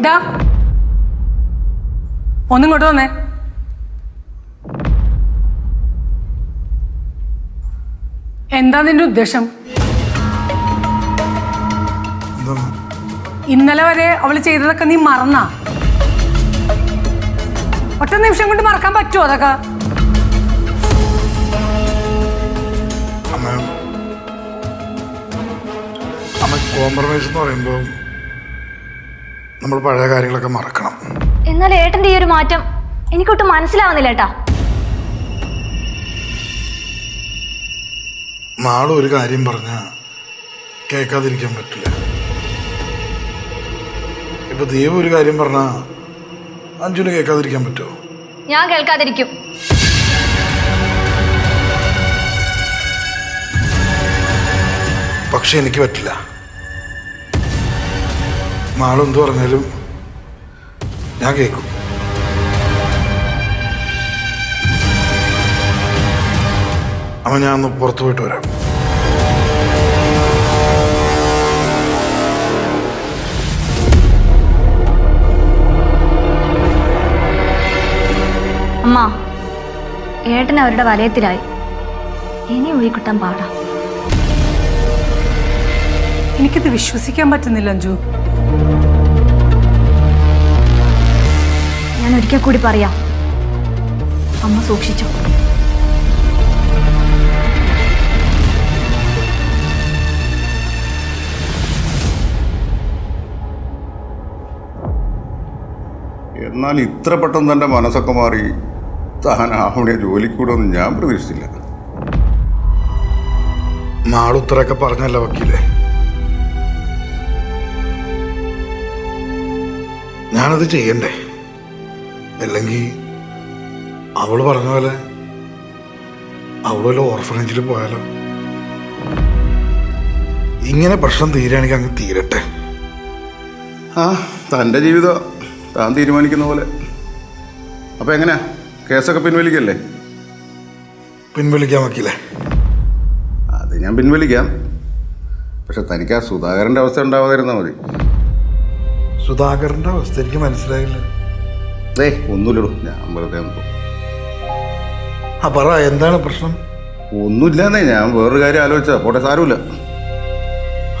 ഡാ ഒന്നും കൊണ്ടു വന്നേ. എന്താ നിന്റെ ഉദ്ദേശം? ഇന്നലെ വരെ അവൾ ചെയ്തതൊക്കെ നീ മറന്ന? ഒറ്റ നിമിഷം കൊണ്ട് മറക്കാൻ പറ്റുമോ അതൊക്കെ? കോംപ്രമൈസ് എന്ന് പറയുമ്പോൾ നമ്മൾ പഴയ കാര്യങ്ങളൊക്കെ മറക്കണം. എന്നാൽ ഏട്ടന്റെ ഈ ഒരു മാറ്റം എനിക്കൊട്ടും മനസ്സിലാവുന്നില്ല ഏട്ടാ. നാളെ ഒരു കാര്യം പറഞ്ഞ കേൾക്കാതിരിക്കാൻ പറ്റില്ല. ഇപ്പൊ ദൈവം ഒരു കാര്യം പറഞ്ഞ അഞ്ജുന് കേൾക്കാതിരിക്കാൻ പറ്റുമോ? ഞാൻ കേൾക്കാതിരിക്കും. പക്ഷെ എനിക്ക് പറ്റില്ല. നാളെ എന്ത് പറഞ്ഞാലും ഞാൻ കേൾക്കും. അവൻ ഞാൻ ഒന്ന് പുറത്തു പോയിട്ട് വരാം. അമ്മ ഏട്ടൻ അവരുടെ വലയത്തിലായി. ഇനി ഒഴിക്കിട്ടാൻ പാടാം. എനിക്കിത് വിശ്വസിക്കാൻ പറ്റുന്നില്ല അഞ്ജു. ഞാൻ ഒരിക്കൽ കൂടി പറയാം. അമ്മ സൂക്ഷിച്ചോ. എന്നാൽ ഇത്ര പെട്ടെന്ന് തന്റെ മനസ്സൊക്കെ മാറി താൻ അവിടെ ജോലിക്കൂടൊന്നും ഞാൻ പ്രതീക്ഷിച്ചില്ല. നാളുത്തരൊക്കെ പറഞ്ഞല്ലോ പറഞ്ഞല്ല വക്കീലെ. ഞാനത് ചെയ്യണ്ടേ? അല്ലെങ്കിൽ അവൾ പറഞ്ഞ പോലെ അവൾ വല്ല ഓർഫനേജിൽ പോയാലോ? ഇങ്ങനെ പ്രശ്നം തീരുകയാണെങ്കിൽ അങ്ങ് തീരട്ടെ. ആ തന്റെ ജീവിതം താൻ തീരുമാനിക്കുന്ന പോലെ. അപ്പോൾ എങ്ങനെയാ? കേസൊക്കെ പിൻവലിക്കല്ലേ? പിൻവലിക്കാൻ വയ്ക്കില്ലേ അത് ഞാൻ പിൻവലിക്കാം. പക്ഷെ തനിക്ക് ആ സുധാകരന്റെ അവസ്ഥ ഉണ്ടാവാതിരുന്നാൽ മതി. സുധാകരന്റെ അവസ്ഥ എനിക്ക് മനസ്സിലായില്ല. ഏ ഒന്നുമില്ലടോ ഞാൻ വെറുതെ ഒന്ന് ആ പറ എന്താണ് പ്രശ്നം? ഒന്നുമില്ലെന്നേ ഞാൻ വേറൊരു കാര്യം ആലോചിച്ചാ പോട്ടെ സാരമില്ല.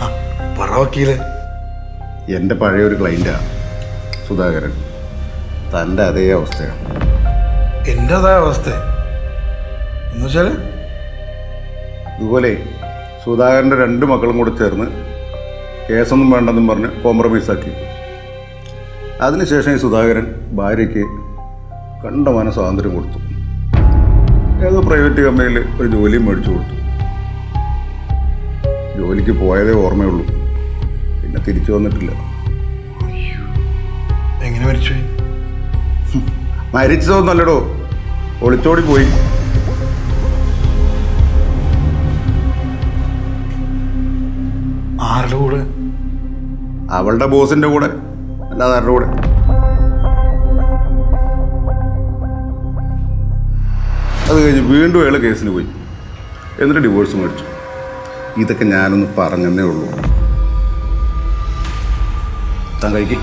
ആ പറ വക്കീലെ. എന്റെ പഴയ ഒരു ക്ലൈന്റാ സുധാകരൻ. തന്റെ അതേ അവസ്ഥയാണ് എന്റെ അതേ അവസ്ഥ? എന്നുവെച്ചാൽ ഇതുപോലെ സുധാകരന്റെ രണ്ട് മക്കളും കൂടെ ചേർന്ന് കേസൊന്നും വേണ്ടെന്നും പറഞ്ഞ് കോംപ്രമൈസ് ആക്കി. അതിനുശേഷം ഈ സുധാകരൻ ഭാര്യയ്ക്ക് കണ്ടമാന സ്വാതന്ത്ര്യം കൊടുത്തു. ഏതോ പ്രൈവറ്റ് കമ്പനിയിൽ ഒരു ജോലിയും മേടിച്ചു കൊടുത്തു. ജോലിക്ക് പോയതേ ഓർമ്മയുള്ളൂ. പിന്നെ തിരിച്ചു വന്നിട്ടില്ല. എങ്ങനെ മരിച്ചു? മരിച്ചതൊന്നല്ലടോ ഒളിച്ചോടി പോയി. ആരുടെ കൂടെ? അവളുടെ ബോസിന്റെ കൂടെ. അല്ലാതെ റോഡ് അത് കഴിഞ്ഞ് വീണ്ടും അയാൾ കേസിന് പോയി. എന്നിട്ട് ഡിവോഴ്സ് മേടിച്ചു. ഇതൊക്കെ ഞാനൊന്ന് പറഞ്ഞെന്നേ ഉള്ളൂ. താൻ കഴിക്ക്